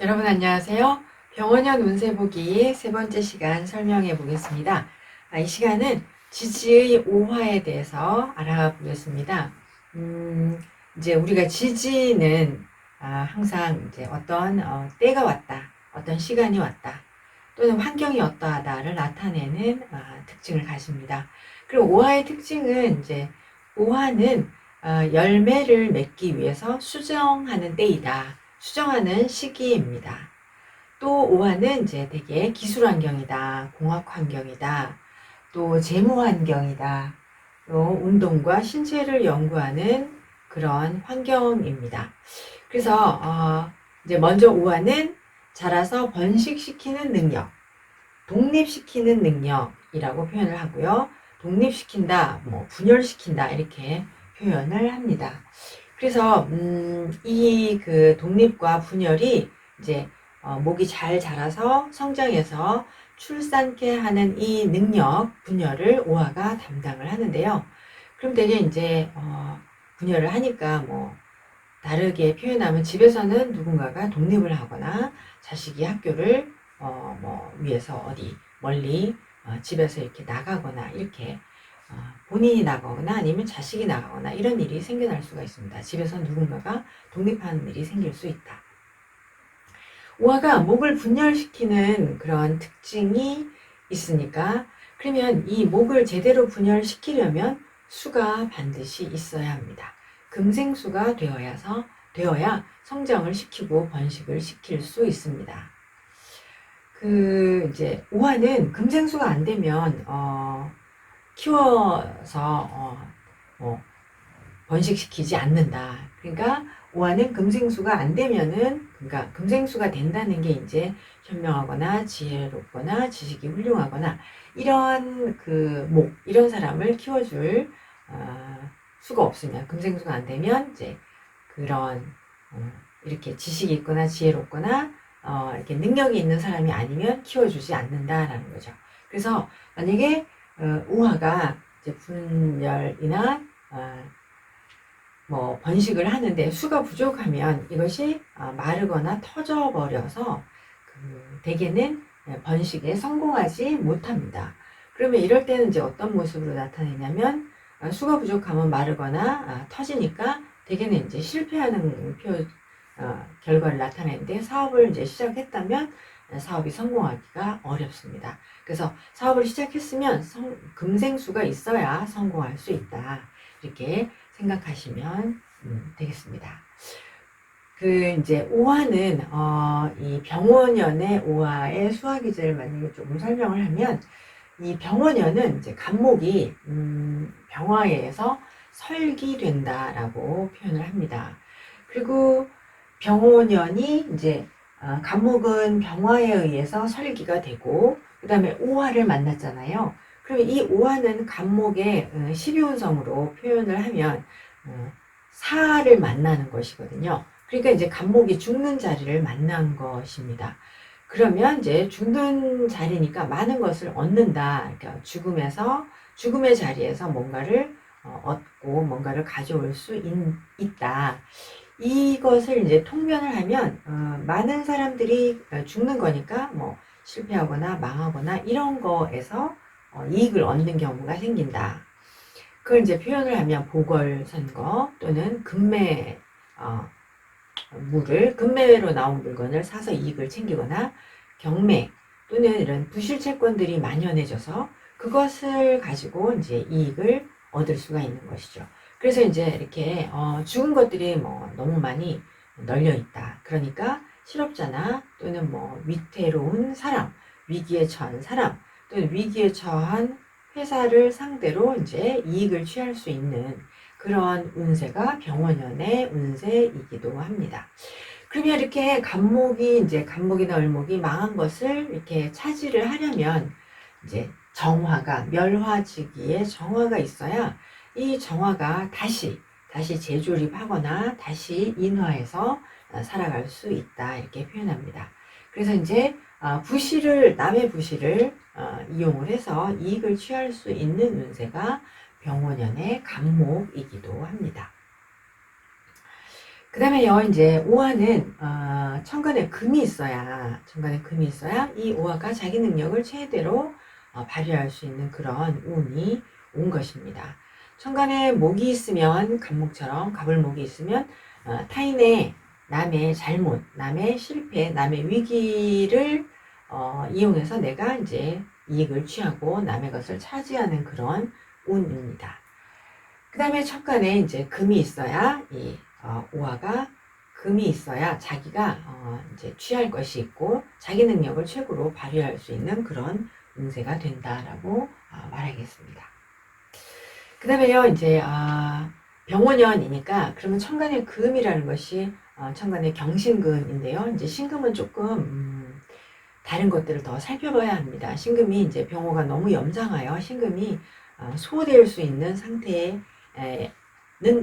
여러분 안녕하세요. 병원연 운세보기 세 번째 시간 설명해 보겠습니다. 아, 이 시간은 지지의 오화에 대해서 알아보겠습니다. 음, 이제 우리가 지지는 아, 항상 이제 어떤 어, 때가 왔다, 어떤 시간이 왔다, 또는 환경이 어떠하다를 나타내는 아, 특징을 가집니다. 그리고 오화의 특징은 이제 오화는 어, 열매를 맺기 위해서 수정하는 때이다. 수정하는 시기입니다. 또 오화는 이제 되게 기술 환경이다, 공학 환경이다, 또 재무 환경이다, 또 운동과 신체를 연구하는 그런 환경입니다. 그래서 어, 이제 먼저 오화는 자라서 번식시키는 능력, 독립시키는 능력이라고 표현을 하고요. 독립시킨다, 뭐 분열시킨다 이렇게 표현을 합니다. 그래서 음, 이 그 독립과 분열이 이제 어, 목이 잘 자라서 성장해서 출산케 하는 이 능력 분열을 오화가 담당을 하는데요. 그럼 되게 이제 어, 분열을 하니까 뭐 다르게 표현하면 집에서는 누군가가 독립을 하거나 자식이 학교를 어, 뭐 위에서 어디 멀리 어, 집에서 이렇게 나가거나 이렇게 어, 본인이 나가거나 아니면 자식이 나가거나 이런 일이 생겨날 수가 있습니다. 집에서 누군가가 독립하는 일이 생길 수 있다. 오화가 목을 분열시키는 그런 특징이 있으니까 그러면 이 목을 제대로 분열시키려면 수가 반드시 있어야 합니다. 금생수가 되어야서 되어야 성장을 시키고 번식을 시킬 수 있습니다. 그 이제 오화는 금생수가 안 되면 어, 키워서 어, 뭐 번식시키지 않는다. 그러니까 오화는 금생수가 안 되면은 그러니까 금생수가 된다는 게 이제 현명하거나 지혜롭거나 지식이 훌륭하거나 이런 그 목 이런 사람을 키워줄 어, 수가 없으면 금생수가 안 되면 이제 그런 어, 이렇게 지식이 있거나 지혜롭거나 어, 이렇게 능력이 있는 사람이 아니면 키워주지 않는다라는 거죠. 그래서 만약에 어, 우화가 이제 분열이나 어, 뭐 번식을 하는데 수가 부족하면 이것이 어, 마르거나 터져 버려서 그 대개는 번식에 성공하지 못합니다. 그러면 이럴 때는 이제 어떤 모습으로 나타내냐면 어, 수가 부족하면 마르거나 아, 터지니까 대개는 이제 실패하는 표 어, 결과를 나타내는데 사업을 이제 시작했다면 사업이 성공하기가 어렵습니다. 그래서 사업을 시작했으면 성, 금생수가 있어야 성공할 수 있다. 이렇게 생각하시면 음, 되겠습니다. 그 이제 오화는 어, 이 병원연의 오화의 수화기제를 만약에 조금 설명을 하면 이 병원연은 이제 간목이 음, 병화에서 설기된다라고 표현을 합니다. 그리고 병원연이 이제 어, 간목은 병화에 의해서 설기가 되고 그 다음에 오화를 만났잖아요. 그러면 이 오화는 간목의 12운성으로 어, 표현을 하면 어, 사를 만나는 것이거든요. 그러니까 이제 간목이 죽는 자리를 만난 것입니다. 그러면 이제 죽는 자리니까 많은 것을 얻는다. 그러니까 죽음에서 죽음의 자리에서 뭔가를 얻고 뭔가를 가져올 수 있, 있다. 이것을 이제 통변을 하면 어, 많은 사람들이 어, 죽는 거니까 뭐 실패하거나 망하거나 이런 거에서 어, 이익을 얻는 경우가 생긴다. 그걸 이제 표현을 하면 보궐선거 또는 금매 어, 물을 금매로 나온 물건을 사서 이익을 챙기거나 경매 또는 이런 부실 채권들이 만연해져서 그것을 가지고 이제 이익을 얻을 수가 있는 것이죠. 그래서 이제 이렇게 어, 죽은 것들이 뭐 너무 많이 널려 있다. 그러니까 실업자나 또는 뭐 위태로운 사람, 위기에 처한 사람, 또는 위기에 처한 회사를 상대로 이제 이익을 취할 수 있는 그런 운세가 병원연의 운세이기도 합니다. 그러면 이렇게 간목이 이제 간목이나 을목이 망한 것을 이렇게 차지를 하려면 이제 정화가 멸화지기에 정화가 있어야 이 정화가 다시 다시 재조립하거나 다시 인화해서 어, 살아갈 수 있다 이렇게 표현합니다. 그래서 이제 어, 부실을 남의 부실을 어, 이용을 해서 이익을 취할 수 있는 운세가 병원연의 간목이기도 합니다. 그그 다음에요, 이제 오화는, 어, 천간에 금이 있어야, 천간에 금이 있어야 이 오화가 자기 능력을 최대로 어, 발휘할 수 있는 그런 운이 온 것입니다. 천간에 목이 있으면, 갑목처럼 갑을목이 있으면, 어, 타인의 남의 잘못, 남의 실패, 남의 위기를 어, 이용해서 내가 이제 이익을 취하고 남의 것을 차지하는 그런 운입니다. 그 다음에 천간에 이제 금이 있어야 이 어, 오화가 금이 있어야 자기가 어, 이제 취할 것이 있고 자기 능력을 최고로 발휘할 수 있는 그런 운세가 된다라고 어, 말하겠습니다. 그 다음에요 이제 아, 병원연이니까 그러면 천간의 금이라는 것이 어, 천간의 경신금인데요. 이제 신금은 조금 음, 다른 것들을 더 살펴봐야 합니다. 신금이 이제 병호가 너무 염장하여 신금이 어, 소화될 수 있는 상태는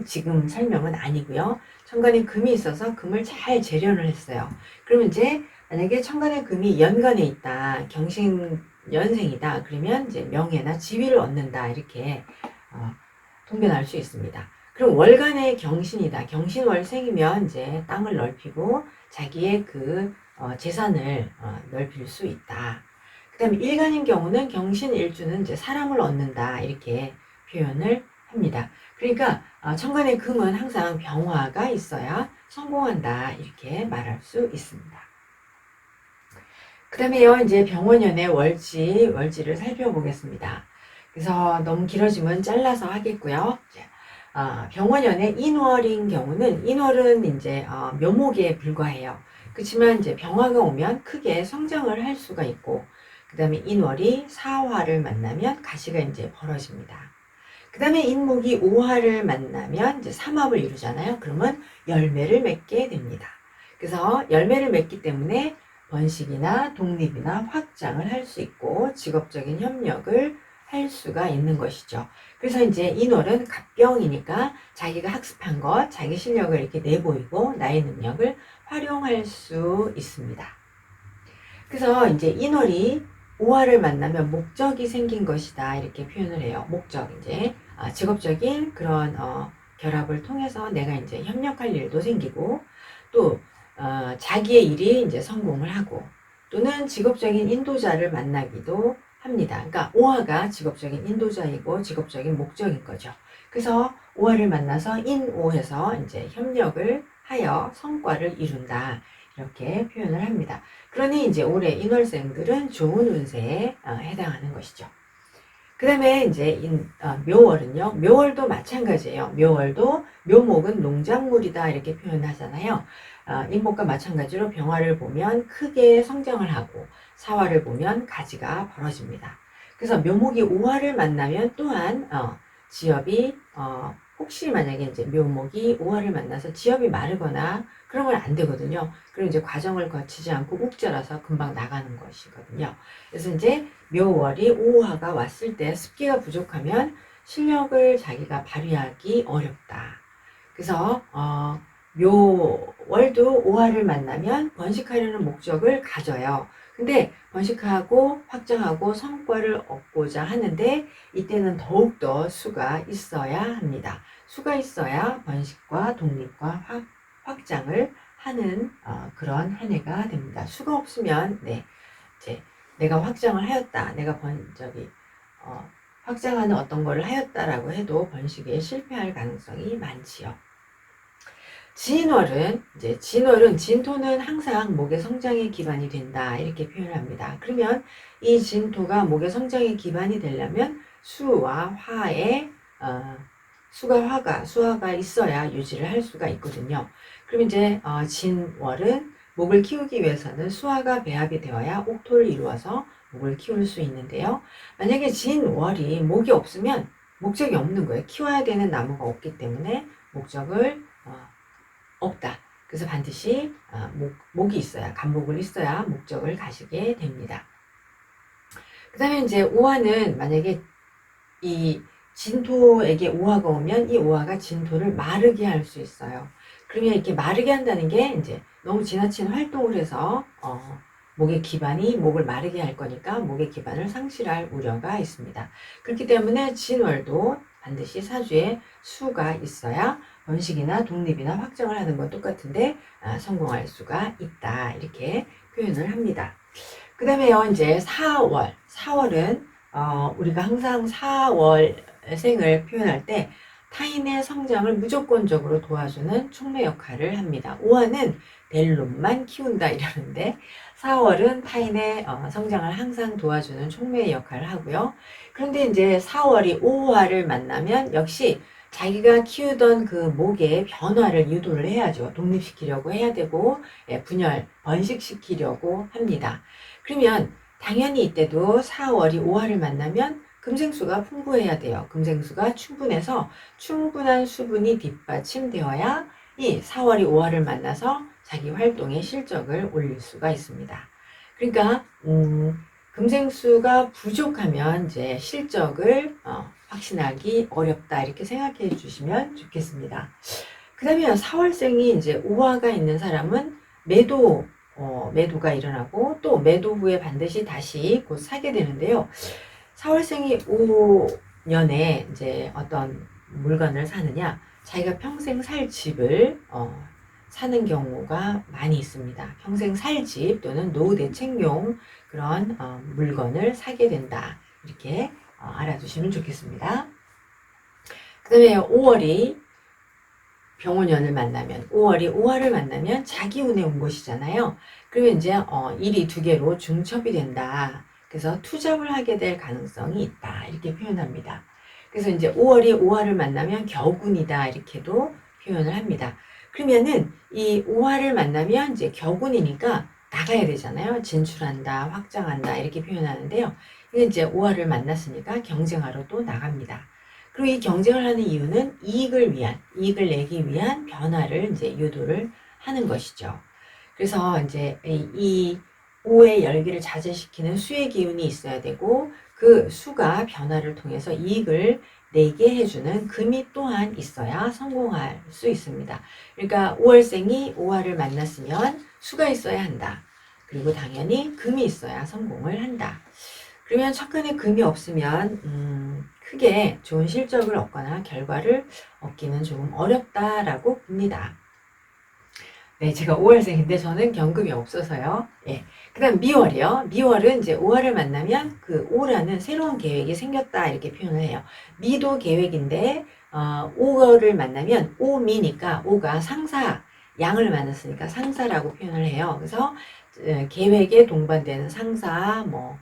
지금 설명은 아니고요. 천간에 금이 있어서 금을 잘 재련을 했어요. 그러면 이제 만약에 천간에 금이 연간에 있다, 경신 연생이다, 그러면 이제 명예나 지위를 얻는다 이렇게 어, 통변할 수 있습니다. 그럼 월간의 경신이다. 경신월생이면 이제 땅을 넓히고 자기의 그 어, 재산을 어, 넓힐 수 있다. 그 다음에 일간인 경우는 경신일주는 이제 사람을 얻는다. 이렇게 표현을 합니다. 그러니까 어, 천간의 금은 항상 병화가 있어야 성공한다. 이렇게 말할 수 있습니다. 그 다음에요, 이제 병원연의 월지, 월지를 살펴보겠습니다. 그래서 너무 길어지면 잘라서 하겠고요. 어, 병원연의 인월인 경우는 인월은 이제 어, 묘목에 불과해요. 그렇지만 이제 병화가 오면 크게 성장을 할 수가 있고 그 다음에 인월이 사화를 만나면 가시가 이제 벌어집니다. 그 다음에 인목이 오화를 만나면 이제 삼합을 이루잖아요. 그러면 열매를 맺게 됩니다. 그래서 열매를 맺기 때문에 번식이나 독립이나 확장을 할 수 있고 직업적인 협력을 할 수가 있는 것이죠. 그래서 이제 인월은 갑병이니까 자기가 학습한 것, 자기 실력을 이렇게 내보이고 나의 능력을 활용할 수 있습니다. 그래서 이제 인월이 오화를 만나면 목적이 생긴 것이다 이렇게 표현을 해요. 목적 이제 아, 직업적인 그런 어, 결합을 통해서 내가 이제 협력할 일도 생기고 또 어, 자기의 일이 이제 성공을 하고 또는 직업적인 인도자를 만나기도 합니다. 그러니까 오화가 직업적인 인도자이고 직업적인 목적인 거죠. 그래서 오화를 만나서 인오해서 이제 협력을 하여 성과를 이룬다. 이렇게 표현을 합니다. 그러니 이제 올해 인월생들은 좋은 운세에 어, 해당하는 것이죠. 그 다음에 이제 인, 어, 묘월은요. 묘월도 마찬가지예요. 묘월도 묘목은 농작물이다 이렇게 표현하잖아요. 어, 인목과 마찬가지로 병화를 보면 크게 성장을 하고 사화를 보면 가지가 벌어집니다. 그래서 묘목이 오화를 만나면 또한 어, 지엽이 어, 혹시 만약에 이제 묘목이 오화를 만나서 지엽이 마르거나 그러면 안 되거든요. 그럼 이제 과정을 거치지 않고 욱자라서 금방 나가는 것이거든요. 그래서 이제 묘월이 오화가 왔을 때 습기가 부족하면 실력을 자기가 발휘하기 어렵다. 그래서 어, 묘월도 오화를 만나면 번식하려는 목적을 가져요. 근데 번식하고 확장하고 성과를 얻고자 하는데 이때는 더욱더 수가 있어야 합니다. 수가 있어야 번식과 독립과 확, 확장을 하는 어, 그런 한 해가 됩니다. 수가 없으면 네 이제 내가 확장을 하였다, 내가 번 저기 어, 확장하는 어떤 것을 하였다라고 해도 번식에 실패할 가능성이 많지요. 진월은 이제 진월은 진토는 항상 목의 성장의 기반이 된다 이렇게 표현합니다. 그러면 이 진토가 목의 성장의 기반이 되려면 수와 화의 어, 수가 화가 수화가 있어야 유지를 할 수가 있거든요. 그럼 이제 어, 진월은 목을 키우기 위해서는 수화가 배합이 되어야 옥토를 이루어서 목을 키울 수 있는데요. 만약에 진월이 목이 없으면 목적이 없는 거예요. 키워야 되는 나무가 없기 때문에 목적을 어, 없다. 그래서 반드시 어, 목, 목이 있어야, 간목을 있어야 목적을 가시게 됩니다. 그 다음에 이제 오화는 만약에 이 진토에게 오화가 오면 이 오화가 진토를 마르게 할 수 있어요. 그러면 이렇게 마르게 한다는 게 이제 너무 지나친 활동을 해서 어, 목의 기반이 목을 마르게 할 거니까 목의 기반을 상실할 우려가 있습니다. 그렇기 때문에 진월도 반드시 사주에 수가 있어야 번식이나 독립이나 확정을 하는 건 똑같은데 아, 성공할 수가 있다 이렇게 표현을 합니다. 그 다음에요 이제 4월 4월은 어, 우리가 항상 4월 생을 표현할 때 타인의 성장을 무조건적으로 도와주는 촉매 역할을 합니다. 5화는 될 놈만 키운다 이러는데 4월은 타인의 어, 성장을 항상 도와주는 촉매의 역할을 하고요. 그런데 이제 4월이 5화를 만나면 역시 자기가 키우던 그 목의 변화를 유도를 해야죠. 독립시키려고 해야 되고 예, 분열, 번식시키려고 합니다. 그러면 당연히 이때도 4월이 5화를 만나면 금생수가 풍부해야 돼요. 금생수가 충분해서 충분한 수분이 뒷받침되어야 이 4월이 5화를 만나서 자기 활동의 실적을 올릴 수가 있습니다. 그러니까 음, 금생수가 부족하면 이제 실적을 어, 확신하기 어렵다 이렇게 생각해 주시면 좋겠습니다. 그 다음에 4월생이 이제 5화가 있는 사람은 매도 어, 매도가 일어나고 또 매도 후에 반드시 다시 곧 사게 되는데요. 4월생이 5년에 이제 어떤 물건을 사느냐, 자기가 평생 살 집을 어, 사는 경우가 많이 있습니다. 평생 살집 또는 노후 대책용 그런 어, 물건을 사게 된다. 이렇게 어, 알아두시면 좋겠습니다. 그 다음에 5월이 병원연을 만나면 5월이 5화를 만나면 자기 운에 온 것이잖아요. 그러면 이제 어, 일이 두 개로 중첩이 된다. 그래서 투잡을 하게 될 가능성이 있다. 이렇게 표현합니다. 그래서 이제 5월이 5화를 만나면 격운이다. 이렇게도 표현을 합니다. 그러면은 이 5화를 만나면 이제 격운이니까 나가야 되잖아요. 진출한다, 확장한다 이렇게 표현하는데요. 이게 이제 5화를 만났으니까 경쟁하러 또 나갑니다. 그리고 이 경쟁을 하는 이유는 이익을 위한, 이익을 내기 위한 변화를 이제 유도를 하는 것이죠. 그래서 이제 이 5의 열기를 자제시키는 수의 기운이 있어야 되고 그 수가 변화를 통해서 이익을 내게 해주는 금이 또한 있어야 성공할 수 있습니다. 그러니까 5월생이 5화를 만났으면 수가 있어야 한다. 그리고 당연히 금이 있어야 성공을 한다. 그러면 첫간에 금이 없으면 음, 크게 좋은 실적을 얻거나 결과를 얻기는 조금 어렵다라고 봅니다. 네, 제가 5월생인데 저는 경금이 없어서요. 예. 그 다음 미월이요. 미월은 이제 5월을 만나면 그 5라는 새로운 계획이 생겼다 이렇게 표현을 해요. 미도 계획인데 어, 5월을 만나면 5미니까 5가 상사, 양을 만났으니까 상사라고 표현을 해요. 그래서 어, 계획에 동반되는 상사, 뭐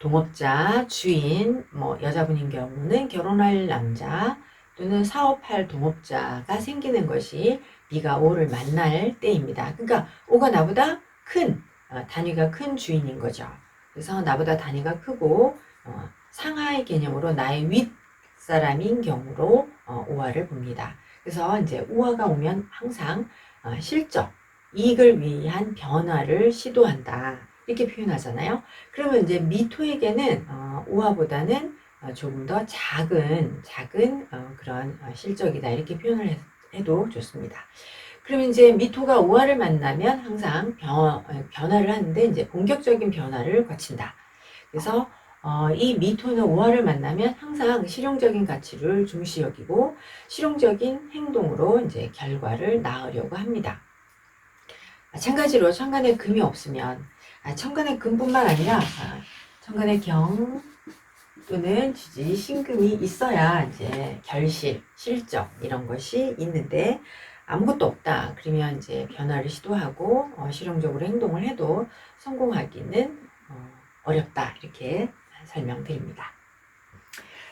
동업자, 주인, 뭐 여자분인 경우는 결혼할 남자 또는 사업할 동업자가 생기는 것이 B가 5를 만날 때입니다. 그러니까 5가 나보다 큰 어, 단위가 큰 주인인 거죠. 그래서 나보다 단위가 크고 어, 상하의 개념으로 나의 윗 사람인 경우로 어, 5화를 봅니다. 그래서 이제 5화가 오면 항상 어, 실적, 이익을 위한 변화를 시도한다. 이렇게 표현하잖아요. 그러면 이제 미토에게는 어, 5화보다는 어, 조금 더 작은, 작은 어, 그런 어, 실적이다. 이렇게 표현을 해, 해도 좋습니다. 그러면 이제 미토가 5화를 만나면 항상 변, 어, 변화를 하는데 이제 본격적인 변화를 거친다. 그래서 어, 이 미토는 5화를 만나면 항상 실용적인 가치를 중시 여기고 실용적인 행동으로 이제 결과를 낳으려고 합니다. 마찬가지로 천간에 금이 없으면 아, 천간에 금뿐만 아니라 아, 천간에 경 또는 지지 신금이 있어야 이제 결실, 실적 이런 것이 있는데 아무것도 없다. 그러면 이제 변화를 시도하고 어, 실용적으로 행동을 해도 성공하기는 어, 어렵다. 이렇게 설명드립니다.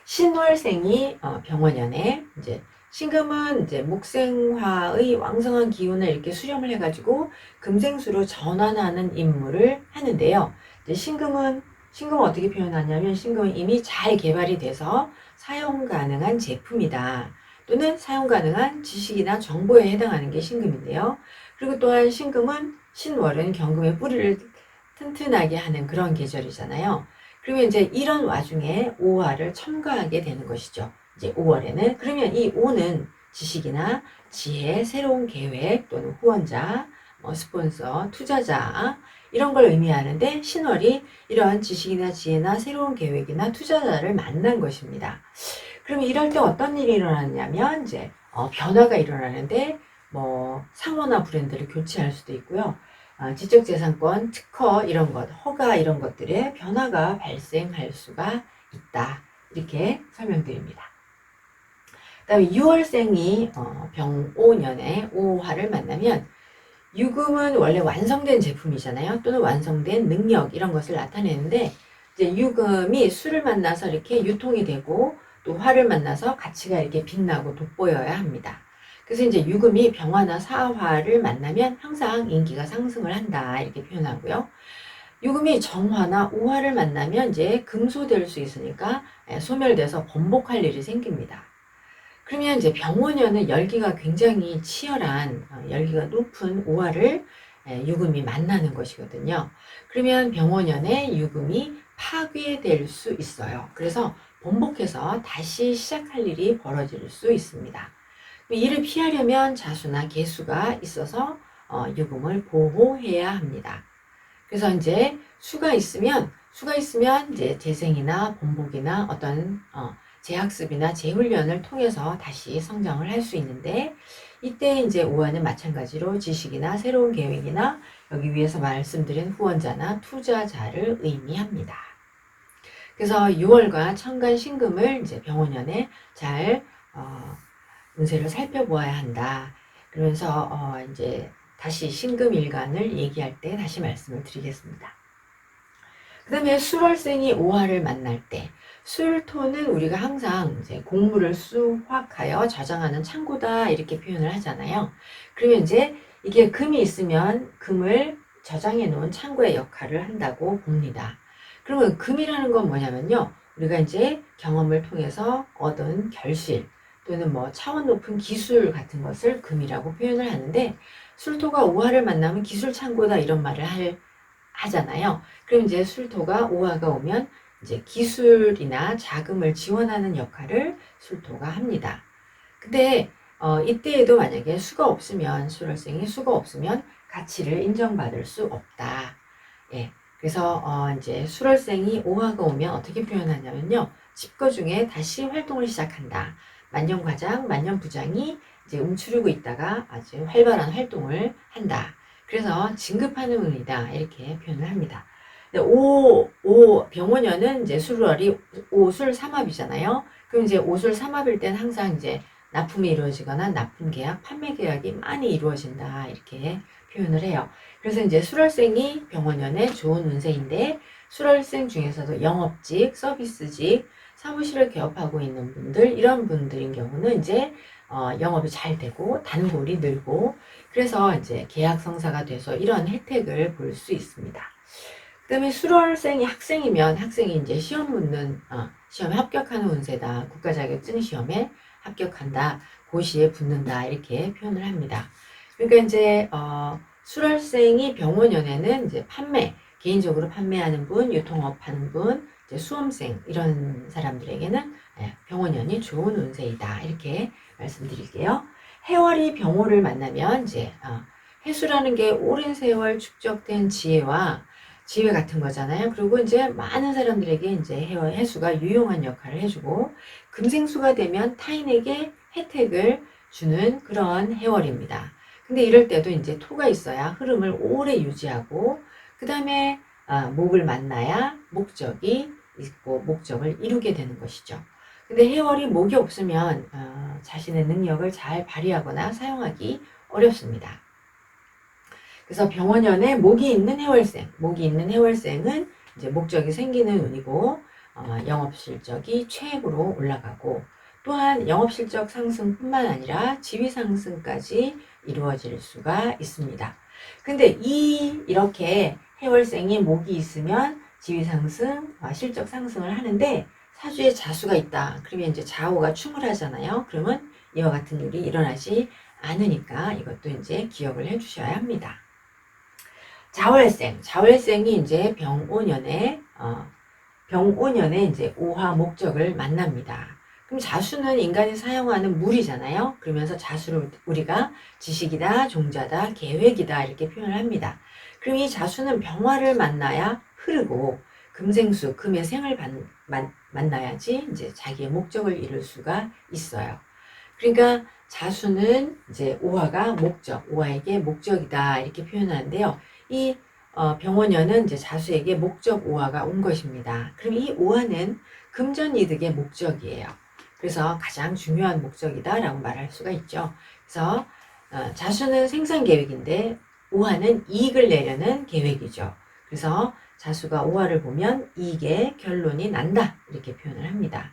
신월생이 어, 병원연에 이제 신금은 이제 목생화의 왕성한 기운을 이렇게 수렴을 해가지고 금생수로 전환하는 임무를 하는데요. 신금은 신금을 어떻게 표현하냐면 신금은 이미 잘 개발이 돼서 사용 가능한 제품이다. 또는 사용 가능한 지식이나 정보에 해당하는 게 신금인데요. 그리고 또한 신금은 신월은 경금의 뿌리를 튼튼하게 하는 그런 계절이잖아요. 그러면 이제 이런 와중에 5화를 첨가하게 되는 것이죠. 이제 5월에는 그러면 이 5는 지식이나 지혜, 새로운 계획 또는 후원자, 뭐 스폰서, 투자자 이런 걸 의미하는데 신월이 이러한 지식이나 지혜나 새로운 계획이나 투자자를 만난 것입니다. 그럼 이럴 때 어떤 일이 일어나냐면 이제 어, 변화가 일어나는데 뭐 상호나 브랜드를 교체할 수도 있고요. 어, 지적재산권, 특허 이런 것, 허가 이런 것들의 변화가 발생할 수가 있다. 이렇게 설명드립니다. 그 다음에 6월생이 어, 병5년에 5화를 만나면 유금은 원래 완성된 제품이잖아요. 또는 완성된 능력 이런 것을 나타내는데 이제 유금이 수를 만나서 이렇게 유통이 되고 또 화를 만나서 가치가 이렇게 빛나고 돋보여야 합니다. 그래서 이제 유금이 병화나 사화를 만나면 항상 인기가 상승을 한다 이렇게 표현하고요. 유금이 정화나 우화를 만나면 이제 금소될 수 있으니까 예, 소멸돼서 번복할 일이 생깁니다. 그러면 이제 병원연은 열기가 굉장히 치열한 어, 열기가 높은 우화를 예, 유금이 만나는 것이거든요. 그러면 병원연의 유금이 파괴될 수 있어요. 그래서 번복해서 다시 시작할 일이 벌어질 수 있습니다. 이를 피하려면 자수나 개수가 있어서 어, 유금을 보호해야 합니다. 그래서 이제 수가 있으면 수가 있으면 이제 재생이나 번복이나 어떤 어, 재학습이나 재훈련을 통해서 다시 성장을 할 수 있는데 이때 이제 오화는 마찬가지로 지식이나 새로운 계획이나 여기 위에서 말씀드린 후원자나 투자자를 의미합니다. 그래서 6월과 천간 신금을 이제 병원연에 잘 어, 운세를 살펴보아야 한다. 그러면서 어, 이제 다시 신금 일간을 얘기할 때 다시 말씀을 드리겠습니다. 그 다음에 술월생이 오화를 만날 때 술토는 우리가 항상 이제 곡물을 수확하여 저장하는 창고다 이렇게 표현을 하잖아요. 그러면 이제 이게 금이 있으면 금을 저장해 놓은 창고의 역할을 한다고 봅니다. 그러면 금이라는 건 뭐냐면요. 우리가 이제 경험을 통해서 얻은 결실 또는 뭐 차원 높은 기술 같은 것을 금이라고 표현을 하는데 술토가 오화를 만나면 기술 창고다 이런 말을 할, 하잖아요. 그럼 이제 술토가 오화가 오면 이제 기술이나 자금을 지원하는 역할을 술토가 합니다. 근데 어, 이때에도 만약에 수가 없으면 술월생이 수가 없으면 가치를 인정받을 수 없다. 예. 그래서 어, 이제 술월생이 오화가 오면 어떻게 표현하냐면요. 집거 중에 다시 활동을 시작한다. 만년과장, 만년부장이 이제 움츠르고 있다가 아주 활발한 활동을 한다. 그래서 진급하는 운이다. 이렇게 표현을 합니다. 오, 오, 병원연은 이제 술월이 오술 삼합이잖아요. 그럼 이제 오술 삼합일 땐 항상 이제 납품이 이루어지거나 납품 계약, 판매 계약이 많이 이루어진다. 이렇게 표현을 해요. 그래서 이제 술월생이 병원연의 좋은 운세인데 술월생 중에서도 영업직, 서비스직, 사무실을 개업하고 있는 분들 이런 분들인 경우는 이제 어, 영업이 잘 되고 단골이 늘고 그래서 이제 계약 성사가 돼서 이런 혜택을 볼 수 있습니다. 그다음에 수월생이 학생이면 학생이 이제 시험 붙는 어, 시험에 합격하는 운세다. 국가 자격증 시험에 합격한다. 고시에 붙는다. 이렇게 표현을 합니다. 그러니까 이제 어, 수월생이 병원연에는 이제 판매 개인적으로 판매하는 분, 유통업 하는 분, 이제 수험생 이런 사람들에게는 예, 병원 연이 좋은 운세이다 이렇게 말씀드릴게요. 해월이 병호를 만나면 이제 어, 해수라는 게 오랜 세월 축적된 지혜와 지혜 같은 거잖아요. 그리고 이제 많은 사람들에게 이제 해월 해수가 유용한 역할을 해주고 금생수가 되면 타인에게 혜택을 주는 그런 해월입니다. 근데 이럴 때도 이제 토가 있어야 흐름을 오래 유지하고 그 다음에 아, 목을 만나야 목적이 있고 목적을 이루게 되는 것이죠. 근데 해월이 목이 없으면 어, 자신의 능력을 잘 발휘하거나 사용하기 어렵습니다. 그래서 병원연에 목이 있는 해월생, 목이 있는 해월생은 이제 목적이 생기는 운이고 어, 영업 실적이 최고로 올라가고 또한 영업 실적 상승뿐만 아니라 지위 상승까지 이루어질 수가 있습니다. 근데 이 이렇게 해월생이 목이 있으면 지위 상승, 아, 실적 상승을 하는데 사주에 자수가 있다. 그러면 이제 좌우가 충돌하잖아요. 그러면 이와 같은 일이 일어나지 않으니까 이것도 이제 기억을 해 주셔야 합니다. 자월생, 자월생이 이제 병오년에 어, 병오년에 이제 오화 목적을 만납니다. 그럼 자수는 인간이 사용하는 물이잖아요. 그러면서 자수를 우리가 지식이다, 종자다, 계획이다 이렇게 표현을 합니다. 그럼 이 자수는 병화를 만나야 흐르고 금생수, 금의 생을 반- 만, 만나야지 이제 자기의 목적을 이룰 수가 있어요. 그러니까 자수는 이제 오화가 목적, 오화에게 목적이다 이렇게 표현하는데요. 이 어, 병원연은 이제 자수에게 목적 오화가 온 것입니다. 그럼 이 오화는 금전 이득의 목적이에요. 그래서 가장 중요한 목적이다라고 말할 수가 있죠. 그래서 어, 자수는 생산 계획인데 오화는 이익을 내려는 계획이죠. 그래서 자수가 오화를 보면 이익의 결론이 난다 이렇게 표현을 합니다.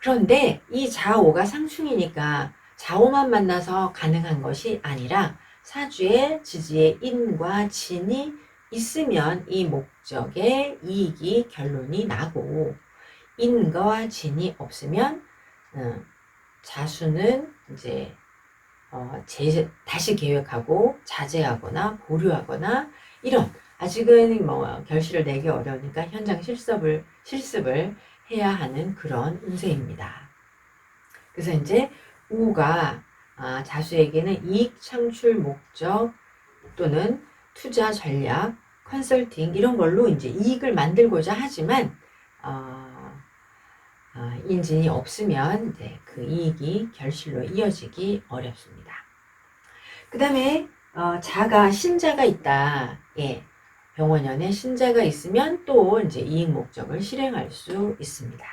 그런데 이 자오가 상충이니까 자오만 만나서 가능한 것이 아니라 사주의 지지의 인과 진이 있으면 이 목적의 이익이 결론이 나고 인과 진이 없으면 어, 자수는 이제 어, 재, 다시 계획하고 자제하거나 보류하거나 이런 아직은 뭐 결실을 내기 어려우니까 현장 실습을 실습을 해야 하는 그런 운세입니다. 그래서 이제 우가 아, 자수에게는 이익 창출 목적 또는 투자 전략, 컨설팅 이런 걸로 이제 이익을 만들고자 하지만 어, 어, 인진이 없으면 이제 그 이익이 결실로 이어지기 어렵습니다. 그 다음에 어, 자가 신자가 있다. 예. 병원연에 신자가 있으면 또 이제 이익 목적을 실행할 수 있습니다.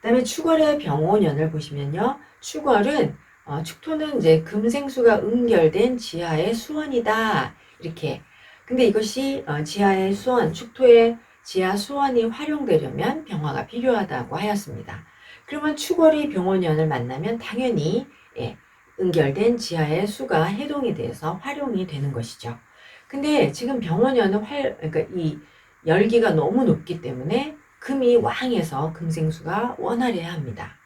그 다음에 축월의 병원연을 보시면요. 축월은 어, 축토는 이제 금생수가 응결된 지하의 수원이다. 이렇게. 근데 이것이 어, 지하의 수원, 축토의 지하 수원이 활용되려면 병화가 필요하다고 하였습니다. 그러면 축월이 병원연을 만나면 당연히 예, 응결된 지하의 수가 해동이 돼서 활용이 되는 것이죠. 근데 지금 병원연은 활, 그러니까 이 열기가 너무 높기 때문에 금이 왕해서 금생수가 원활해야 합니다.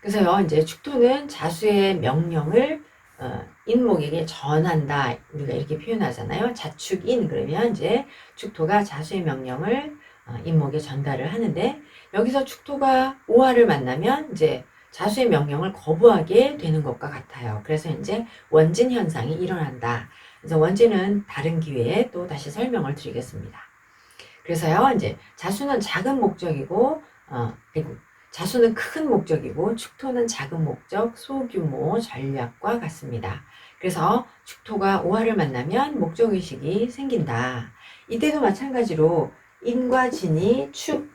그래서요, 이제 축토는 자수의 명령을 어, 인목에게 전한다. 우리가 이렇게 표현하잖아요. 자축인 그러면 이제 축토가 자수의 명령을 어, 인목에 전달을 하는데 여기서 축토가 오화를 만나면 이제 자수의 명령을 거부하게 되는 것과 같아요. 그래서 이제 원진 현상이 일어난다. 그래서 원진은 다른 기회에 또 다시 설명을 드리겠습니다. 그래서요, 이제 자수는 작은 목적이고, 어, 그리고 자수는 큰 목적이고, 축토는 작은 목적, 소규모 전략과 같습니다. 그래서 축토가 오화를 만나면 목적의식이 생긴다. 이때도 마찬가지로 인과 진이 축,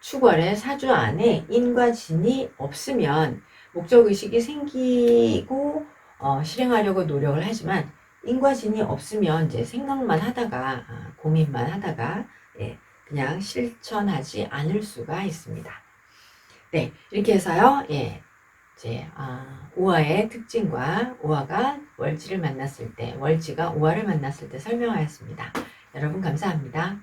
축월의 사주 안에 인과 진이 없으면 목적의식이 생기고, 어, 실행하려고 노력을 하지만, 인과 진이 없으면 이제 생각만 하다가, 아, 고민만 하다가, 예, 그냥 실천하지 않을 수가 있습니다. 네, 이렇게 해서요, 예, 이제, 아, 오화의 특징과 오화가 월지를 만났을 때, 월지가 오화를 만났을 때 설명하였습니다. 여러분 감사합니다.